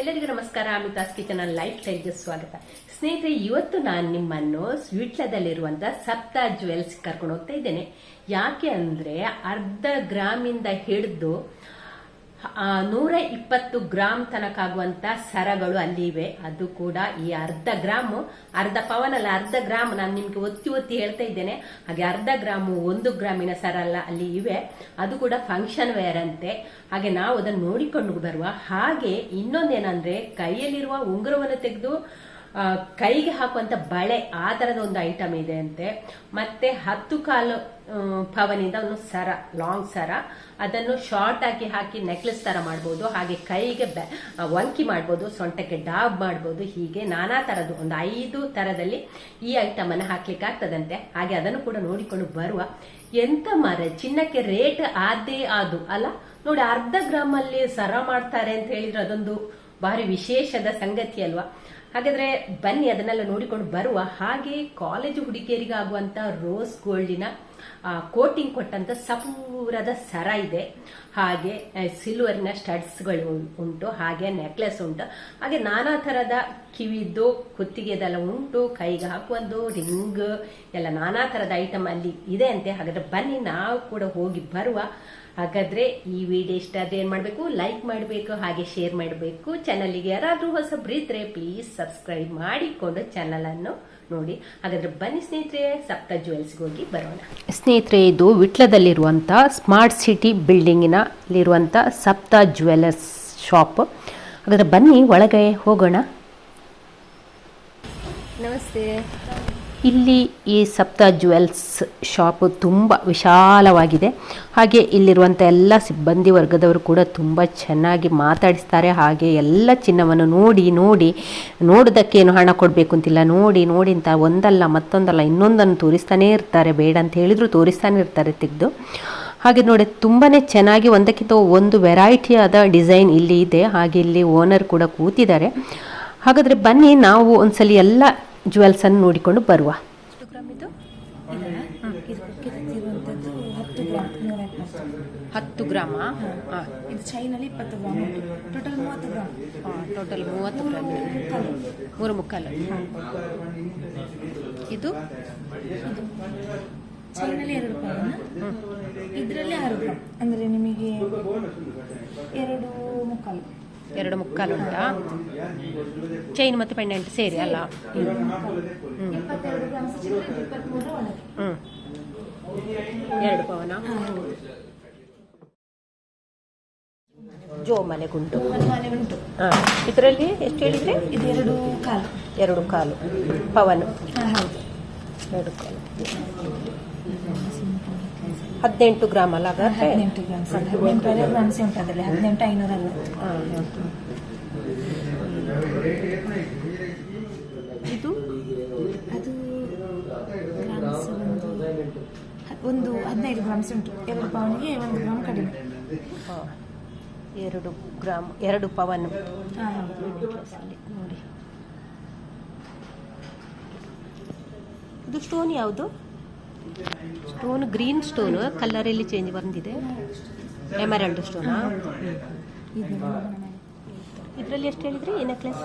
ಎಲ್ಲರಿಗೂ ನಮಸ್ಕಾರ. Amitha's kitchen life ಸ್ಟೈಲ್ಗೆ ಸ್ವಾಗತ. ಸ್ನೇಹಿತರೆ, ಇವತ್ತು ನಾನು ನಿಮ್ಮನ್ನು ಸ್ವೀಟ್ಲದಲ್ಲಿರುವಂತ ಸಪ್ತಾ ಜುವೆಲ್ಸ್ ಕರ್ಕೊಂಡು ಹೋಗ್ತಾ ಇದ್ದೇನೆ. ಯಾಕೆ ಅಂದ್ರೆ ಅರ್ಧ ಗ್ರಾಮಿಂದ ಹಿಡಿದು ನೂರ ಇಪ್ಪತ್ತು ಗ್ರಾಮ್ ತನಕ ಆಗುವಂತ ಸರಗಳು ಅಲ್ಲಿ ಇವೆ ಅದು ಕೂಡ ಈ ಅರ್ಧ ಗ್ರಾಮ್, ಅರ್ಧ ಪವನ್ ಅಲ್ಲ ಅರ್ಧ ಗ್ರಾಮ್ ನಾನು ನಿಮ್ಗೆ ಒತ್ತಿ ಒತ್ತಿ ಹೇಳ್ತಾ ಇದ್ದೇನೆ. ಹಾಗೆ ಅರ್ಧ ಗ್ರಾಮು ಒಂದು ಗ್ರಾಮಿನ ಸರ ಅಲ್ಲ ಅಲ್ಲಿ ಇವೆ. ಅದು ಕೂಡ ಫಂಕ್ಷನ್ ವೇರ್ ಅಂತೆ. ಹಾಗೆ ನಾವು ಅದನ್ನು ನೋಡಿಕೊಂಡು ಬರುವ ಹಾಗೆ ಇನ್ನೊಂದೇನಂದ್ರೆ ಕೈಯಲ್ಲಿರುವ ಉಂಗುರವನ್ನು ತೆಗೆದು ಕೈಗೆ ಹಾಕುವಂತ ಬಳೆ ಆ ತರದ ಒಂದು ಐಟಮ್ ಇದೆ ಅಂತೆ. ಮತ್ತೆ ಹತ್ತು ಕಾಲು ಪವನಿಂದ ಒಂದು ಸರ ಲಾಂಗ್ ಸರ. ಅದನ್ನು ಶಾರ್ಟ್ ಆಗಿ ಹಾಕಿ ನೆಕ್ಲೆಸ್ ತರ ಮಾಡಬಹುದು ಹಾಗೆ ಕೈಗೆ ವಂಕಿ ಮಾಡಬಹುದು ಸೊಂಟಕ್ಕೆ ಡಾಬ್ ಮಾಡಬಹುದು ಹೀಗೆ ನಾನಾ ತರದ್ದು, ಒಂದು ಐದು ತರದಲ್ಲಿ ಈ ಐಟಮ್ ಅನ್ನು ಹಾಕ್ಲಿಕ್ಕೆ ಆಗ್ತದಂತೆ. ಹಾಗೆ ಅದನ್ನು ಕೂಡ ನೋಡಿಕೊಂಡು ಬರುವ ಎಂತ ಮರ, ಚಿನ್ನಕ್ಕೆ ರೇಟ್ ಆದೇ ಆದು, ಅಲ್ಲ? ನೋಡಿ, ಅರ್ಧ ಗ್ರಾಮ್ ಅಲ್ಲಿ ಸರ ಮಾಡ್ತಾರೆ ಅಂತ ಹೇಳಿದ್ರೆ ಅದೊಂದು ಭಾರಿ ವಿಶೇಷದ ಸಂಗತಿ ಅಲ್ವಾ? ಹಾಗಾದ್ರೆ ಬನ್ನಿ ಅದನ್ನೆಲ್ಲ ನೋಡಿಕೊಂಡು ಬರುವ ಹಾಗೆ ಕಾಲೇಜು ಹುಡುಗಿಯರಿಗಾಗುವಂತ ರೋಸ್ ಗೋಲ್ಡಿನ ಕೋಟಿಂಗ್ ಕೊಟ್ಟಂತ ಸಪೂರದ ಸರ ಇದೆ. ಹಾಗೆ ಸಿಲ್ವರ್ನ ಸ್ಟಡ್ಸ್ಗಳು ಉಂಟು, ಹಾಗೆ ನೆಕ್ಲೆಸ್ ಉಂಟು. ಹಾಗೆ ನಾನಾ ತರದ ಕಿವಿದ್ದು, ಕುತ್ತಿಗೆದೆಲ್ಲ ಉಂಟು, ಕೈಗೆ ಹಾಕುವಂದು ರಿಂಗ್ ಎಲ್ಲ ನಾನಾ ತರದ ಐಟಮ್ ಅಲ್ಲಿ ಇದೆ ಅಂತೆ. ಹಾಗಾದ್ರೆ ಬನ್ನಿ, ನಾವು ಕೂಡ ಹೋಗಿ ಬರುವ. ಹಾಗಾದ್ರೆ ಈ ವಿಡಿಯೋ ಇಷ್ಟ ಆದ್ರೆ ಏನ್ ಮಾಡ್ಬೇಕು? ಲೈಕ್ ಮಾಡಬೇಕು, ಹಾಗೆ ಶೇರ್ ಮಾಡಬೇಕು. ಚಾನಲ್ಗೆ ಯಾರಾದ್ರೂ ಹೊಸಬ್ರಿದ್ರೆ ಪ್ಲೀಸ್ ಸಬ್ಸ್ಕ್ರೈಬ್ ಮಾಡಿಕೊಂಡು ಚಾನಲ್ ಅನ್ನು. ನೋಡಿ. ಹಾಗಾದ್ರೆ ಬನ್ನಿ ಸ್ನೇಹಿತರೆ ಸಪ್ತ ಜುವೆಲ್ಸ್ಗೆ ಹೋಗಿ ಬರೋಣ. ಸ್ನೇಹಿತರೆ ಇದು ವಿಟ್ಲದಲ್ಲಿರುವಂಥ ಸ್ಮಾರ್ಟ್ ಸಿಟಿ ಬಿಲ್ಡಿಂಗಿನಲ್ಲಿರುವಂಥ ಸಪ್ತ ಜುವೆಲ್ಲರ್ಸ್ ಶಾಪ್ ಹಾಗಾದ್ರೆ ಬನ್ನಿ ಒಳಗೆ ಹೋಗೋಣ. ನಮಸ್ತೆ. ಇಲ್ಲಿ ಈ ಸಪ್ತ ಜುವೆಲ್ಸ್ ಶಾಪು ತುಂಬ ವಿಶಾಲವಾಗಿದೆ. ಹಾಗೆ ಇಲ್ಲಿರುವಂಥ ಎಲ್ಲ ಸಿಬ್ಬಂದಿ ವರ್ಗದವರು ಕೂಡ ತುಂಬ ಚೆನ್ನಾಗಿ ಮಾತಾಡಿಸ್ತಾರೆ. ಹಾಗೆ ಎಲ್ಲ ಚಿನ್ನವನ್ನು ನೋಡಿ ನೋಡಿ ನೋಡೋದಕ್ಕೇನು ಹಣ ಕೊಡಬೇಕು ಅಂತಿಲ್ಲ. ನೋಡಿ ನೋಡಿ ಅಂತ ಒಂದಲ್ಲ, ಮತ್ತೊಂದಲ್ಲ, ಇನ್ನೊಂದನ್ನು ತೋರಿಸ್ತಾನೇ ಇರ್ತಾರೆ. ಬೇಡ ಅಂತ ಹೇಳಿದ್ರು ತೋರಿಸ್ತಾನೆ ಇರ್ತಾರೆ ತೆಗೆದು. ಹಾಗೆ ನೋಡಿ ತುಂಬಾ ಚೆನ್ನಾಗಿ ಒಂದಕ್ಕಿಂತ ಒಂದು ವೆರೈಟಿಯಾದ ಡಿಸೈನ್ ಇಲ್ಲಿ ಇದೆ. ಹಾಗೆ ಇಲ್ಲಿ ಓನರ್ ಕೂಡ ಕೂತಿದ್ದಾರೆ. ಹಾಗಾದರೆ ಬನ್ನಿ, ನಾವು ಒಂದ್ಸಲಿ ಎಲ್ಲ ಜುವೆಲ್ಸನ್ನು ನೋಡಿಕೊಂಡು ಬರುವ. ಗ್ರಾಮ್ ಹತ್ತು ಗ್ರಾಮ್ ಗ್ರಾಮ? ಇದು ಚೈನಲ್ಲಿ ಇಪ್ಪತ್ತು ಗ್ರಾಮ್. ಟೋಟಲ್ ಮೂವತ್ತು ಗ್ರಾಮ್. ಟೋಟಲ್ ಮೂವತ್ತು ಗ್ರಾಮ್. ಮೂರು ಮುಕ್ಕಾಲು. ಇದು? ಚೈನಲ್ಲಿ ಎರಡು ಪವನ್ ಇದರಲ್ಲಿ ಆರು ಗ್ರಾಮ್. ಅಂದರೆ ನಿಮಗೆ ಎರಡು ಎರಡು ಮುಕ್ಕಾಲು ಉಂಟಾ ಚೈನ್ ಮತ್ತು ಪೆಂಡೆಂಟ್ ಸೇರಿ ಅಲ್ಲ ಇಪ್ಪತ್ತೆರಡು ಗ್ರಾಮ್ ಚಿಲ್ಲರೆ ಇಪ್ಪತ್ತ್ಮೂರು ಒಳಗೆ ಹ್ಞೂ ಎರಡು ಪವನ ಜೋ ಮನೆ ಗುಂಟು ಮನೆ ಉಂಟು ಹಾಂ ಇದರಲ್ಲಿ ಎಷ್ಟು ಹೇಳಿದರೆ ಇದು ಎರಡು ಕಾಲು ಎರಡು ಕಾಲು ಪವನ್ ಹಾಂ ಹೌದು ಎರಡು ಕಾಲು ಹದಿನೆಂಟು ಗ್ರಾಮ್ ಅಲ್ಲ ಹಾಗಾದ್ರೆ ಹದಿನೆಂಟು ಗ್ರಾಮ್ಸ್ ಹದಿನೆಂಟು ಗ್ರಾಮ್ಸ್ ಉಂಟು ಅದರಲ್ಲಿ? ಹದಿನೆಂಟು ಐನೂರ ಇದು? ಅದು ಗ್ರಾಮ್ಸ್ ಒಂದು ಒಂದು ಹದಿನೈದು ಗ್ರಾಮ್ಸ್ ಉಂಟು. ಎರಡು ಪವನ್ಗೆ ಒಂದು ಗ್ರಾಮ್ ಕಡಿಮೆ. ಎರಡು ಗ್ರಾಮ್ ಎರಡು ಪವನ್. ನೋಡಿ ಇದು ಸ್ಟೋನ್ ಯಾವುದು? ಸ್ಟೋನ್ ಗ್ರೀನ್ ಸ್ಟೋನ್ ಕಲರಲ್ಲಿ ಚೇಂಜ್ ಬಂದಿದೆ. ಎಮರಲ್ಡ್ ಸ್ಟೋನ್ ಇದರಲ್ಲಿ ಎಷ್ಟು ಹೇಳಿದ್ರಿ? ಈ ನೆಕ್ಲೆಸ್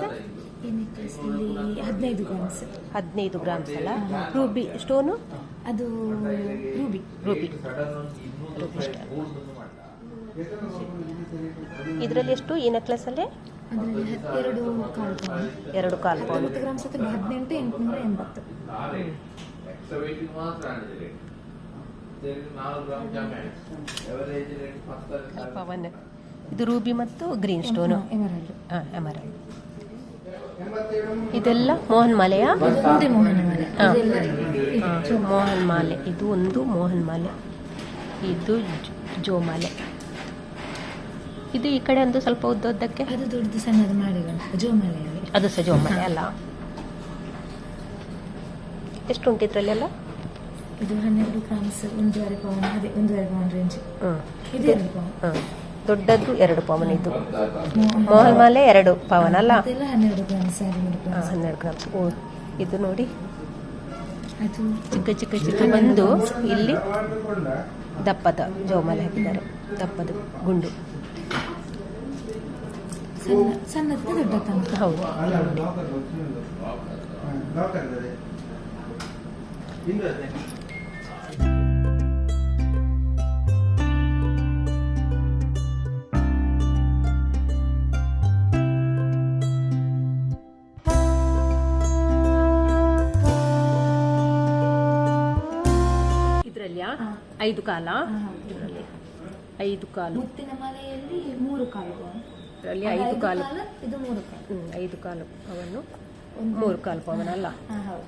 ಈ ಹದಿನೈದು ಗ್ರಾಮ್ಸ್ ಹದಿನೈದು ಗ್ರಾಮ್ಸ್ ಅಲ್ಲ? ರೂಬಿ ಸ್ಟೋನು ಅದು ರೂಬಿ ರೂಬಿ ರೂಬಿ ಸ್ಟೋನ್ ಇದರಲ್ಲಿ ಎಷ್ಟು ಈ ನೆಕ್ಲೆಸ್ ಅಲ್ಲಿ? ಹ- ಎರಡು ಕಾಲು ಎರಡು ಕಾಲು ಗ್ರಾಮ್ಸ್ ಹದಿನೆಂಟು ಎಂಟುನೂರ ಎಂಬತ್ತು. ಎಕ್ಸವೇಟಿಂಗ್ ಮಾತ್ರ ಆಗಿದೆ ನಾಲ್ಕು ಗ್ರಾಮ್ ಕಮ್ಮಿ ಎವರೇಜ್ ರೇಟ್ ಫಸ್ಟ್ ಪವನ್ ಇದು ರೂಬಿ ಮತ್ತು ಗ್ರೀನ್ ಸ್ಟೋನು ಎಮರಲ್ಡ್ ಹಾಂ ಎಮರಲ್ಡ್ ಇದೆಲ್ಲ ಮೋಹನ್ ಮಾಲೆಯ ಮೋಹನ ಮಾಲೆ ಹಾ. ಮೋಹನ್ ಮಾಲೆ ಇದು. ಒಂದು ಮೋಹನ್ ಮಾಲೆ ಇದು ಜೋ ಮಾಲೆ ಇದು ಈ ಕಡೆ ಒಂದು ಸ್ವಲ್ಪ ಉದ್ದದ್ದಕ್ಕೆ? ಅದು ದೊಡ್ಡದು ಸಣ್ಣದು ಮಾಲೆ ಜೋಮಾಲೆಯಲ್ಲಿ. ಅದು ಸಹ ಜೋಮಾಲೆ ಅಲ್ಲ. ಎಷ್ಟು ಉಂಟು ಇದರಲ್ಲೆಲ್ಲ? ಇದು ಹನ್ನೆರಡು ಗ್ರಾಮ್ಸ್ ಒಂದೂವರೆ ಪೌಂಡ್ ಅದೇ ಒಂದೂವರೆ ಪೌಂಡ್ ರೇಂಜ್ ಇದು ಎರಡು ಪೌಂಡ್ ದೊಡ್ಡದ್ದು ಎರಡು ಪವನ್ ಇದು. ಮೋಹನ್ ಮಾಲೆ ಎರಡು ಪವನ್ ಅಲ್ಲ? ಹನ್ನೆರಡು ಗ್ರಾಮ್ಸ್ ಹನ್ನೆರಡು ಹಾಂ ಗ್ರಾಮ್ಸ್ ಹನ್ನೆರಡು ಗ್ರಾಮ್ಸ್ ಓ ಇದು ನೋಡಿ. ಅದು ಚಿಕ್ಕ ಚಿಕ್ಕ ಚಿಕ್ಕ ಬಂದು ಇಲ್ಲಿ ದಪ್ಪದ ಜೋಮಾಲೆ ಹಾಕಿದ್ದಾರೆ. ದಪ್ಪದ ಗುಂಡು. ಸಣ್ಣ ಸಣ್ಣದಕ್ಕೆ ದೊಡ್ಡ ತನಕ ಹೌದು. ಇದರಲ್ಲಿ ಹಾ. ಐದು ಕಾಲ. ಐದು ಕಾಲು. ಮುತ್ತಿನ ಮಾಲೆಯಲ್ಲಿ ಮೂರು ಕಾಲು. ಇದರಲ್ಲಿ ಐದು ಕಾಲು. ಇದು ಮೂರು ಕಾಲು. ಹ್ಮ್, ಐದು ಕಾಲು ಅವನ್ನು ಮೂರು ಕಾಲು ಪವನ ಅಲ್ಲ ಹೌದು.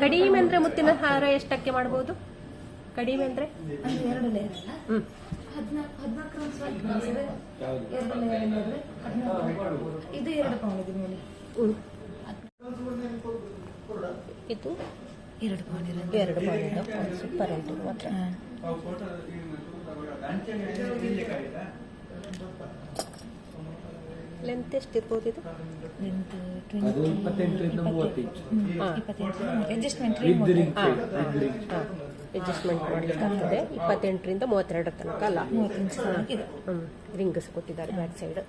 ಕಡಿಮೆ ಅಂದ್ರೆ ಮುತ್ತಿನ ಹಾರ ಎಷ್ಟಕ್ಕೆ ಮಾಡಬಹುದು ಕಡಿಮೆ ಅಂದ್ರೆ ಹ್ಮ್ ಇದು ಎರಡು ಪೌಂಡ್ ಎರಡು ಪೌಂಡ್ ಸೂಪರ್ ಉಂಟು ಮಾತ್ರ ಹಾ. ಲೆಂತ್ ಎಷ್ಟಿರ್ಬೋದು ಇದು? Length ಅದು 20, ಇಪ್ಪತ್ತೆಂಟರಿಂದ ಮೂವತ್ತು ಇಂಚ್ ಹಾ. ಇಪ್ಪತ್ತೆಂಟು. ಅಡ್ಜಸ್ಟ್ಮೆಂಟ್ ವಿದ್ ರಿಂಗ್ ಹಾ. ರಿಂಗ್ ಅಡ್ಜಸ್ಟ್ಮೆಂಟ್ ಮಾಡ್ಲಿಕ್ಕೆ ಆಗ್ತದೆ ಇಪ್ಪತ್ತೆಂಟರಿಂದ ಮೂವತ್ತೆರಡರ ತನಕ ಅಲ್ಲ? ಹ್ಮ್ ರಿಂಗ್ಸ್ ಕೊಟ್ಟಿದ್ದಾರೆ ಬ್ಯಾಕ್ ಸೈಡ್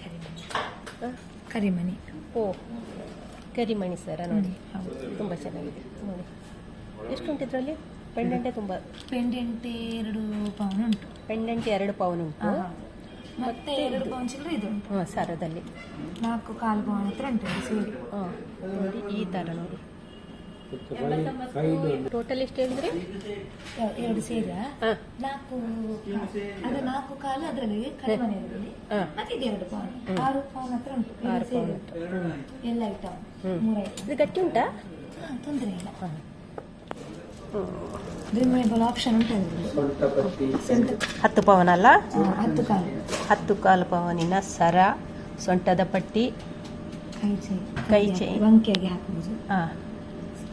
ಕರಿಮಣಿ. ಕರಿಮಣಿ. ಓ ಕರಿಮಣಿ ಸರ ನೋಡಿ. ಹೌದು. ತುಂಬ ಚೆನ್ನಾಗಿದೆ. ನೋಡಿ. ಎಷ್ಟುಂಟು ಇದರಲ್ಲಿ? ಪೆಂಡೆಂಟೇ ತುಂಬ. ಪೆಂಡೆಂಟ್ ಎರಡು ಪೌನ್ ಉಂಟು. ಪೆಂಡೆಂಟ್ ಎರಡು ಪವನ್ ಉಂಟು? ಹಾ. ಮತ್ತೆ ಎರಡು ಚಿಲ್ಲರೆ ಇದು ಉಂಟು. ಹಾಂ ಸರದಲ್ಲಿ. ನಾಲ್ಕು ಕಾಲು ಪೌನ್ ಹತ್ರ ಉಂಟು ಇದು ಸೇರಿ. ಹಾಂ ನೋಡಿ ಈ ಥರ ನೋಡಿ. ಟೋಟಲ್ ಎಷ್ಟು ಹೇಳಿದ್ರಿ? ಎರಡು ಸೇರ ನಾಲ್ಕು ಅದು ನಾಲ್ಕು ಕಾಲು ಅದರಲ್ಲಿ ಕಡಿಮೆ ಹಾ. ಮತ್ತೆ ಇದು ಎರಡು ಪೌನ್ ಆರು ಪೌನ್ ಹತ್ರ ಉಂಟು. ಎಲ್ಲ ಆರು ಸೇರಿ. ಪೌನ್ ಎಲ್ಲ ಐಟಮ್. ಮೂರು ಐಟಮ್ ಇದು ಗಟ್ಟಿ ಉಂಟಾ? ತೊಂದರೆ ಇಲ್ಲ. ಆಪ್ಷನ್ ಉಂಟು. ಹತ್ತು ಪವನ್ ಅಲ್ಲ? ಹತ್ತು ಕಾಲು. ಹತ್ತು ಕಾಲು ಪವನಿನ ಸರ ಸೊಂಟದ ಪಟ್ಟಿ ಕೈ ಚೈ ಕೈ. ಬಂಕಿಯಾಗಿ ಹಾಕಬಹುದು ಹಾಂ.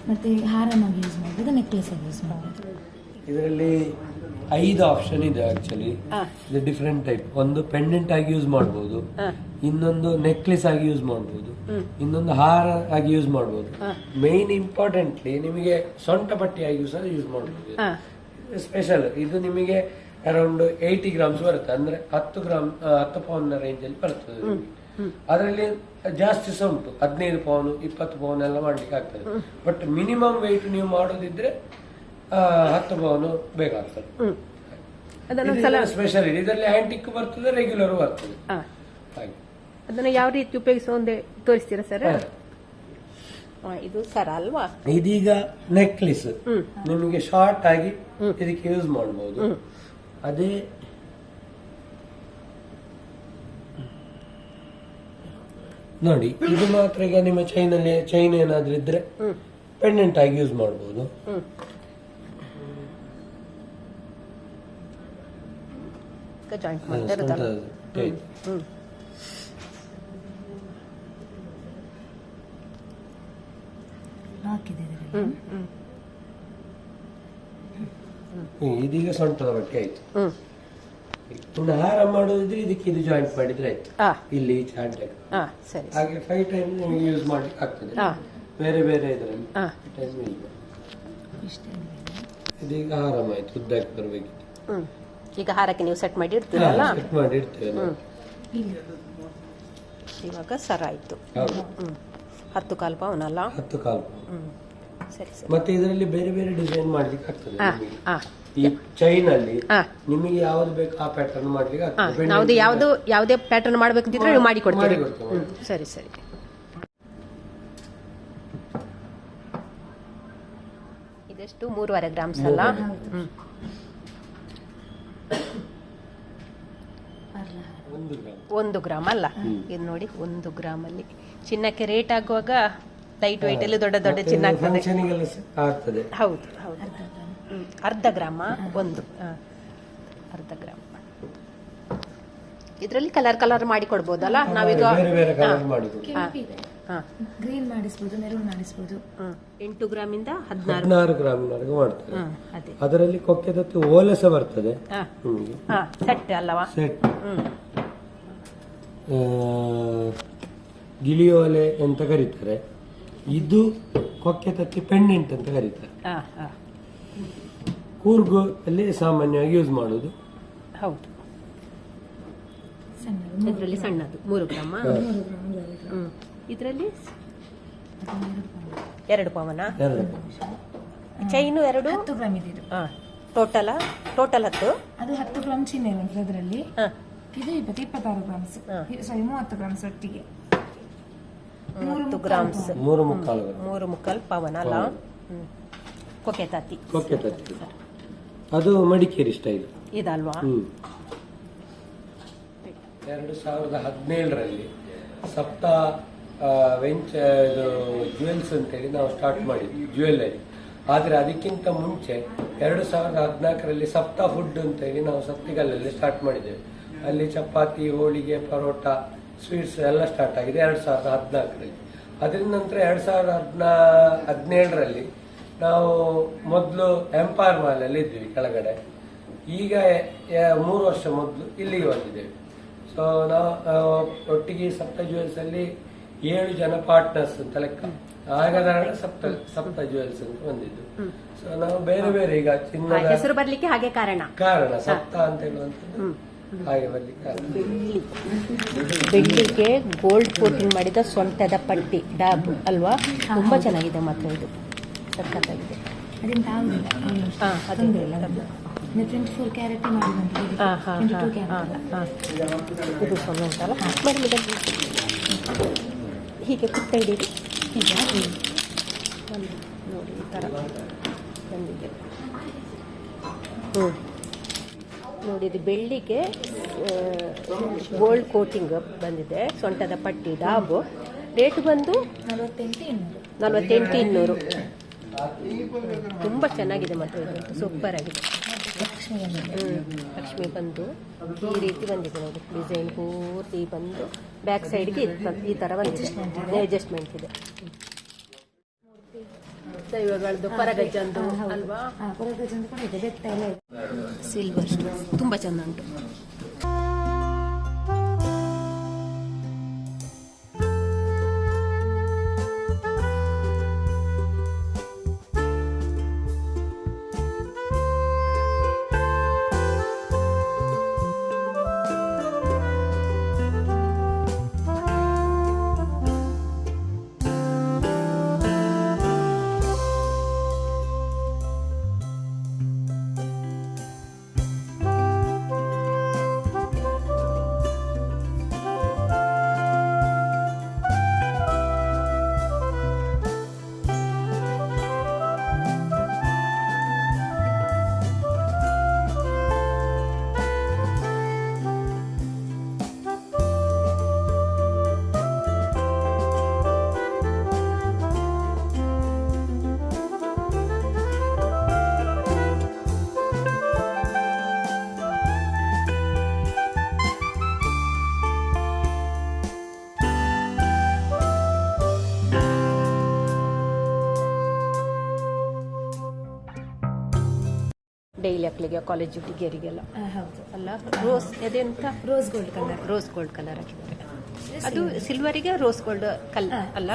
ಮತ್ತೆ ಹಾರನಾಗಿ ಯೂಸ್ ಮಾಡ್ಬೋದು ನೆಕ್ಲೆಸ್ ಆಗಿ ಯೂಸ್ ಮಾಡ್ಬೋದು. ಇದರಲ್ಲಿ ಐದು ಆಪ್ಷನ್ ಇದೆ ಆಕ್ಚುಲಿ ಇದು ಡಿಫ್ರೆಂಟ್ ಟೈಪ್ ಒಂದು ಪೆಂಡೆಂಟ್ ಆಗಿ ಯೂಸ್ ಮಾಡಬಹುದು ಇನ್ನೊಂದು ನೆಕ್ಲೆಸ್ ಆಗಿ ಯೂಸ್ ಮಾಡಬಹುದು ಇನ್ನೊಂದು ಹಾರ ಆಗಿ ಯೂಸ್ ಮಾಡಬಹುದು ಮೈನ್ ಇಂಪಾರ್ಟೆಂಟ್ಲಿ ನಿಮಗೆ ಸೊಂಟ ಪಟ್ಟಿಯಾಗಿ ಸಹ ಯೂಸ್ ಮಾಡಬಹುದು ಸ್ಪೆಷಲ್ ಇದು ನಿಮಗೆ ಅರೌಂಡ್ ಏಯ್ಟಿ ಗ್ರಾಮ್ಸ್ ಬರುತ್ತೆ. ಅಂದ್ರೆ ಹತ್ತು ಗ್ರಾಮ್ ಹತ್ತು ಪೌಂಡ್ ರೇಂಜ್ ಅಲ್ಲಿ ಬರ್ತದೆ ಅದರಲ್ಲಿ ಜಾಸ್ತಿ ಸಹ ಉಂಟು. ಹದಿನೈದು ಪೌನ್ ಇಪ್ಪತ್ತು ಪೌನ್ ಎಲ್ಲ ಮಾಡ್ಲಿಕ್ಕೆ ಆಗ್ತದೆ. ಬಟ್ ಮಿನಿಮಮ್ ವೆಯ್ಟ್ ನೀವು ಮಾಡೋದಿದ್ರೆ ಹತ್ತು ಪವನು ಬೇಕಾಗ್ತದೆ. ಅದನ್ನು ಸ್ಪೆಷಲ್ ಇದೆ. ಇದರಲ್ಲಿ ಆಂಟಿಕ್ ಬರ್ತದೆ ರೆಗ್ಯುಲರ್ ಬರ್ತದೆ. ಹಾಗೆ. ಅದನ್ನು ಯಾವ ರೀತಿ ಉಪಯೋಗಿಸುವಂತೆ ಒಂದೇ ತೋರಿಸ್ತೀರಾ ಸರ್. ಇದು ಸರ ಅಲ್ವಾ? ಇದೀಗ ನೆಕ್ಲೆಸ್. ನಿಮಗೆ ಶಾರ್ಟ್ ಆಗಿ. ಇದಕ್ಕೆ ಯೂಸ್ ಮಾಡಬಹುದು ಅದೇ ನೋಡಿ ಇದು ಮಾತ್ರ ಈಗ ನಿಮ್ಮ ಚೈನಲ್ಲಿ ಚೈನ್ ಏನಾದ್ರೂ ಇದ್ರೆ ಪೆಂಡೆಂಟ್ ಆಗಿ ಯೂಸ್ ಮಾಡಬಹುದು ಹ್ಞೂ ಜಾಯಿಂಟ್ ಮಾಡ್ತಾ ಹ್ಞೂ ಇದೀಗ ಸೊಂಟದ ಬಟ್ಟೆ ಆಯ್ತು. ಇನ್ನು ಹಾರ ಮಾಡೋದಿದ್ರೆ ಇದಕ್ಕೆ ಇದು ಜಾಯಿಂಟ್ ಮಾಡಿದ್ರೆ ಆಯ್ತು. ಹಾಂ. ಇಲ್ಲಿ ಈಚೆ ಹಾಡ್ಲಿಕ್ಕೆ ಹಾಂ ಸರಿ ಹಾಗೆ ಫೈವ್ ಟೈಮ್ ಯೂಸ್ ಮಾಡ್ಲಿಕ್ಕೆ ಆಗ್ತದೆ. ಹಾ. ಬೇರೆ ಬೇರೆ ಇದರಲ್ಲಿ. ಟೈಮ್ ಇಲ್ಲ ಇದೀಗ ಆರಾಮಾಯ್ತು ಉದ್ದಕ್ಕೆ ಬರಬೇಕಿತ್ತು. ಈಗ ಹಾರಕ್ಕೆ ನೀವು ಸೆಟ್ ಮಾಡಿ ಇಡ್ತೀರಲ್ಲ. ಇಲ್ಲಿ ಇವಾಗ ಸರ ಆಯಿತು. ಹ್ಞೂ ಹತ್ತು ಕಾಲು ಪವನ್ ಅಲ್ಲ ಹತ್ತು ಕಾಲು ಹ್ಞೂ ಸರಿ ಸರಿ. ಮತ್ತೆ ಇದರಲ್ಲಿ ಬೇರೆ ಬೇರೆ ಡಿಸೈನ್ ಮಾಡ್ಲಿಕ್ಕೆ ಆಗ್ತದೆ ಹಾಂ ಹಾಂ. ಈ ಚೈನ್ ಅಲ್ಲಿ ನಿಮಗೆ ಯಾವ್ದು ಬೇಕು ಆ ಪ್ಯಾಟರ್ನ್ ಮಾಡ್ಲಿಕ್ಕೆ ಆಗ್ತದೆ. ನಾವು ಯಾವುದು ಯಾವುದೇ ಪ್ಯಾಟರ್ನ್ ಮಾಡ್ಬೇಕಂತಿದ್ರೆ ನೀವು ಮಾಡಿ ಕೊಡ್ತೀವಿ. ಹ್ಞೂ ಸರಿ ಸರಿ. ಇದೆಷ್ಟು? ಮೂರುವರೆ ಗ್ರಾಮ್ಸ್ ಅಲ್ಲ? ಹ್ಮ್. ಹ್ಞೂ ಒಂದು ಗ್ರಾಮ್ ಅಲ್ಲ. ಇದು ನೋಡಿ ಒಂದು ಗ್ರಾಮಲ್ಲಿ ಚಿನ್ನಕ್ಕೆ ರೇಟ್ ಆಗುವಾಗ ಲೈಟ್ ವೈಟ್ ಅಲ್ಲಿ ದೊಡ್ಡ ದೊಡ್ಡ ಚಿನ್ನ ಆಗ್ತದೆ. ಹೌದು ಹೌದು. ಅರ್ಧ ಗ್ರಾಮ್. ಗ್ರಾಮ ಒಂದು. ಹಾ. ಅರ್ಧ ಗ್ರಾಮ್. ಇದರಲ್ಲಿ ಕಲರ್ ಕಲರ್ ಮಾಡಿ ಕೊಡ್ಬೋದಲ್ಲ ನಾವೀಗ ಬೇರೆ ಬೇರೆ ಕಲರ್ ಮಾಡಿಕೊಡಿ ಕೆಂಪು ಇದೆ. ಗ್ರೀನ್ ಮಾಡಿಸ್ಬೋದು ಮೆರೂನ್ ಮಾಡಿಸ್ಬೋದು. ಹ್ಮ್. ಎಂಟು ಗ್ರಾಮಿಂದ ಹದಿನಾರು. ಹದಿನಾರು ಗ್ರಾಮಿನವರೆಗೆ ಮಾಡ್ತಾರೆ ಹ್ಮ್ ಅದೇ. ಅದರಲ್ಲಿ ಕೊಕ್ಕೆ ಓಲಸ ಓಲೆ ಸಹ ಬರ್ತದೆ. ಹಾ. ನಿಮಗೆ ಹಾ ಸೆಟ್ ಅಲ್ಲವಾ? ಸೆಟ್ ಹ್ಮ್. ಗಿಳಿಯೋಲೆ ಅಂತ ಕರೀತಾರೆ. ಇದು ಕೊಕ್ಕೆ ತತ್ತಿ ಪೆಂಡೆಂಟ್ ಅಂತ ಕರೀತಾರೆ. ಹಾ ಹಾ. ಕೂರ್ಗು ಅಲ್ಲಿ ಸಾಮಾನ್ಯವಾಗಿ ಯೂಸ್ ಮಾಡೋದು. ಹೌದು. ಇದರಲ್ಲಿ ಸಣ್ಣದು ಮೂರು ಗ್ರಾಮ. ಇದರಲ್ಲಿ? ಎರಡು ಪವನ? ಚೈನು ಎರಡು? ಹತ್ತು ಗ್ರಾಮ್ ಇದೆ ಇದು. ಟೋಟಲ? ಟೋಟಲ್ ಹತ್ತು? ಅದು ಹತ್ತು ಗ್ರಾಮ್ ಚಿನ್ನ ಅದರಲ್ಲಿ. ಹಾ. ಇದು ಇಪ್ಪತ್ತು ಇಪ್ಪತ್ತಾರು ಗ್ರಾಮ್ಸ್. ಸಾರಿ ಮೂವತ್ತು ಗ್ರಾಮ್ಸ್ ಒಟ್ಟಿಗೆ. ಮೂವತ್ತು ಗ್ರಾಮ್ಸ್. ಮೂರು ಮುಕ್ಕಾಲು ಮೂರು ಮುಕ್ಕಾಲು ಪವನ ಅಲ್ಲ? ಹ್ಮ್. ಕೊಕೆ ತಾತಿ ಓಕೆ ತತ್ತಿ. ಅದು ಮಡಿಕೇರಿ ಸ್ಟೈಲ್ ಇದಲ್ವಾ? ಎರಡು ಸಾವಿರದ ಹದಿನೇಳರಲ್ಲಿ ಸಪ್ತ ವೆಂಚ ಇದು ಜುವೆಲ್ಸ್ ಅಂತೇಳಿ ನಾವು ಸ್ಟಾರ್ಟ್ ಮಾಡಿದ್ವಿ ಜ್ಯುವೆಲ್ಲರಿ ಆದರೆ ಅದಕ್ಕಿಂತ ಮುಂಚೆ ಎರಡು ಸಾವಿರದ ಹದಿನಾಲ್ಕರಲ್ಲಿ ಸಪ್ತ ಫುಡ್ ಅಂತೇಳಿ ನಾವು ಸಪ್ತಿಗಲ್ಲಲ್ಲಿ ಸ್ಟಾರ್ಟ್ ಮಾಡಿದ್ದೇವೆ. ಅಲ್ಲಿ ಚಪಾತಿ ಹೋಳಿಗೆ ಪರೋಟ ಸ್ವೀಟ್ಸ್ ಎಲ್ಲ ಸ್ಟಾರ್ಟ್ ಆಗಿದೆ. ಎರಡ್ ಸಾವಿರದ ಹದಿನಾಲ್ಕರಲ್ಲಿ. ಅದರ ನಂತರ ಎರಡ್ ಸಾವಿರದ ಹದಿನಾ ಹದಿನೇಳರಲ್ಲಿ ನಾವು ಮೊದಲು ಎಂಪೈರ್ ಮಾಲಲ್ಲಿ ಇದ್ವಿ ಕೆಳಗಡೆ. ಈಗ ಮೂರು ವರ್ಷ ಮೊದಲು ಇಲ್ಲಿಗೆ ಬಂದಿದ್ದೇವೆ ಸೊ ನಾವು ಒಟ್ಟಿಗೆ ಸಪ್ತ ಜುವೆಲ್ಸ್ ಅಲ್ಲಿ ಏಳು ಜನ ಪಾರ್ಟ್ನರ್ಸ್ ಅಂತ ಲೆಕ್ಕ. ಆಗದ ಸಪ್ತ ಸಪ್ತ ಜುವೆಲ್ಸ್ ಅಂತ ಬಂದಿದ್ದು. ಸೊ ನಾವು ಬೇರೆ ಬೇರೆ ಈಗ ಚಿನ್ನ ಹೆಸರು ಬರ್ಲಿಕ್ಕೆ ಹಾಗೆ ಕಾರಣ. ಕಾರಣ ಸಪ್ತ ಅಂತ ಹೇಳುವಂಥದ್ದು. ಬೆಳ್ಳಿಗೆ ಗೋಲ್ಡ್ ಕೋಟಿಂಗ್ ಮಾಡಿದ ಸೊಂಟದ ಪಟ್ಟಿ ಡಾಬ್ ಅಲ್ವಾ? ತುಂಬಾ ಚೆನ್ನಾಗಿದೆ ಮಾತ್ರ ಇದು. ಸಖತ್ತಾಗಿದೆ. ಹಾಂ ಅದೊಂದು ಹಾ, ಟ್ವೆಂಟಿ ಫೋರ್ ಕ್ಯಾರೆಟ್ ಹಾ ಇದು ಸೊನ್ನೆ ಉಂಟಲ್ಲ? ಹೀಗೆ ಕುತ್ತ ಹಿಡೀರಿ ನೋಡಿ ಈ ಥರ ಬಂದಿದೆ ಹ್ಞೂ ನೋಡಿ ಇದು ಬೆಳ್ಳಿಗೆ ಗೋಲ್ಡ್ ಕೋಟಿಂಗ್ ಬಂದಿದೆ. ಸೊಂಟದ ಪಟ್ಟಿ ಡಾಬು. ರೇಟ್ ಬಂದು ನಲವತ್ತೆಂಟು ಇನ್ನೂರು. ತುಂಬಾ ಚೆನ್ನಾಗಿದೆ ಮತ್ತು ಇದು. ಸೂಪರ್ ಆಗಿದೆ. ಲಕ್ಷ್ಮಿ ಬಂದು ಈ ರೀತಿ ಬಂದಿದೆ ನೋಡಿ. ಡಿಸೈನ್ ಪೂರ್ತಿ ಬಂದು ಬ್ಯಾಕ್ ಸೈಡ್ಗೆ ಈ ಥರ ಬಂದಿದೆ. ಅಡ್ಜಸ್ಟ್ಮೆಂಟ್ ಇದೆ. ದೈವಗಳದ್ದು ಪರಗಜ್ಜಂದು ಅಲ್ವಾ? ಕೂಡ ಇದೆ. ಎಲ್ಲ ಸಿಲ್ವರ್ ತುಂಬಾ ಚೆಂದ ಉಂಟು. ಡೈಲಿ ಮಕ್ಕಳಿಗೆ ಕಾಲೇಜ್ ಹುಡುಗಿಯರಿಗೆಲ್ಲ. ಹೌದು. ಅಲ್ಲ rose ಅದೆಂತ rose gold colour rose gold colour ಹಾಕಿದ್ದಾರೆ. ಅದು ಸಿಲ್ವರಿಗೆ ರೋಸ್ ಗೋಲ್ಡ್ ಕಲ್ ಅಲ್ಲ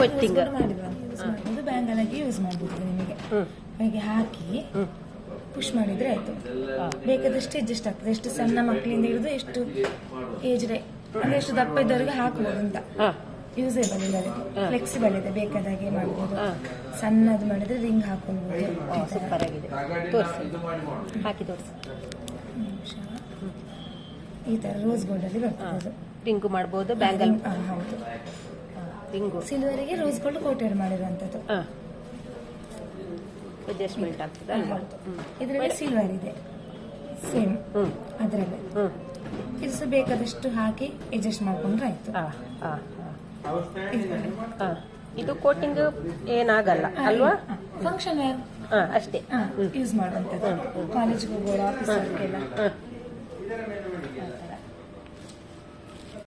ಕೊಟ್ಟಿಂಗ್. ಮಾಡ್ಬೋದು. ಬ್ಯಾಂಗಲ್ ಆಗಿ ಯೂಸ್ ಮಾಡ್ಬೋದು ನಿಮಗೆ. ಹಾಗೆ ಹಾಕಿ ಪುಷ್ ಮಾಡಿದ್ರೆ ಆಯ್ತು. ಬೇಕಾದಷ್ಟು ಅಡ್ಜಸ್ಟ್ ಆಗ್ತದೆ. ಎಷ್ಟು ಸಣ್ಣ ಮಕ್ಕಳಿಂದ ಹಿಡಿದು ಎಷ್ಟು ಏಜ್ ಅಂದ್ರೆ ಎಷ್ಟು ದಪ್ಪ ಇದ್ದವ್ರಿಗೆ ಹಾಕ್ಬೋದು ಅಂತ. ಯೂಸೇಬಲ್ ಇದೆ ಫ್ಲೆಕ್ಸಿಬಲ್ ಇದೆ ಬೇಕಾದಾಗೆ ಮಾಡ್ಬೋದು. ಹಾ. ಸಣ್ಣದು ಮಾಡಿದ್ರೆ ರಿಂಗ್ ಹಾಕೊಳ್ಬೋದು ಸೂಪರ್ ಆಗಿದೆ. ತೋರಿಸಿ. ಹಾಕಿ ತೋರಿಸಿ. ಈ ತರ ರೋಸ್ ಗೋಲ್ಡ್ ಅಲ್ಲಿ ಬರ್ತದೆ ಅದು. ರಿಂಗು ಮಾಡ್ಬೋದು ಬ್ಯಾಂಗಲ್ ಹಾ, ಹೌದು. ರಿಂಗು. ಸಿಲ್ವರಿಗೆ ರೋಸ್ ಗೋಲ್ಡ್ ಕೋಟೆಡ್ ಮಾಡಿರುವಂತದ್ದು ಹಾ. ಅಡ್ಜಸ್ಟ್ಮೆಂಟ್ ಆಗ್ತದೆ ಇದರಲ್ಲಿ ಸಿಲ್ವರ್ ಇದೆ. ಸೇಮ್ ಅದರಲ್ಲಿ. ಇದು ಸಹ ಬೇಕಾದಷ್ಟು ಹಾಕಿ ಅಡ್ಜಸ್ಟ್ ಮಾಡ್ಕೊಂಡ್ರೆ ಆಯ್ತು. ಹಾ ಹಾ ಹಾ. ಇದು ಕೋಟಿಂಗ್ ಏನಾಗಲ್ಲ ಅಲ್ವಾ? ಫಂಕ್ಷನ್ ಅಷ್ಟೇ. ಯೂಸ್ ಮಾಡುವಂಥದ್ದು. ಕಾಲೇಜ್ಗೆ ಹೋಗೋರು ಆಫೀಸ್ಗೆಲ್ಲ ಹಾ.